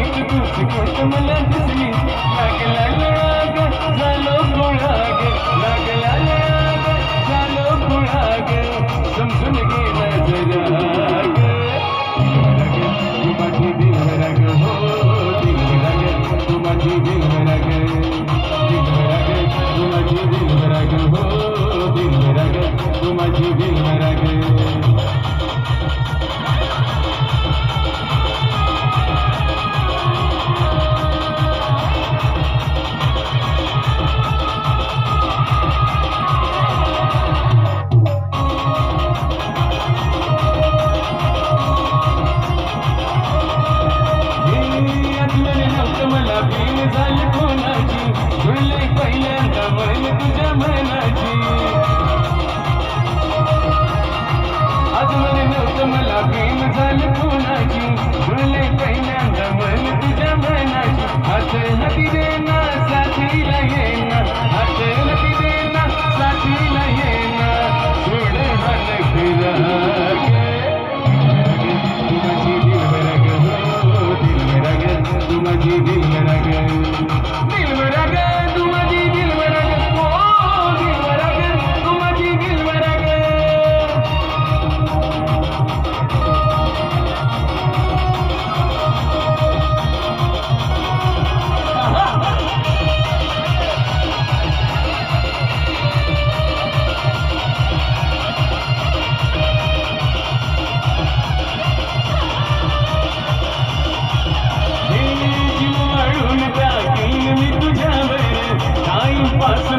गेली तुझी कोण मला दिसली लागला गोळा ग झालो गोळा लागला पहिल्यांदा बैल तुझ्या मैलाची आज मला नव्हतं मला प्रेम झालं.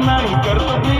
करना ही कर सकती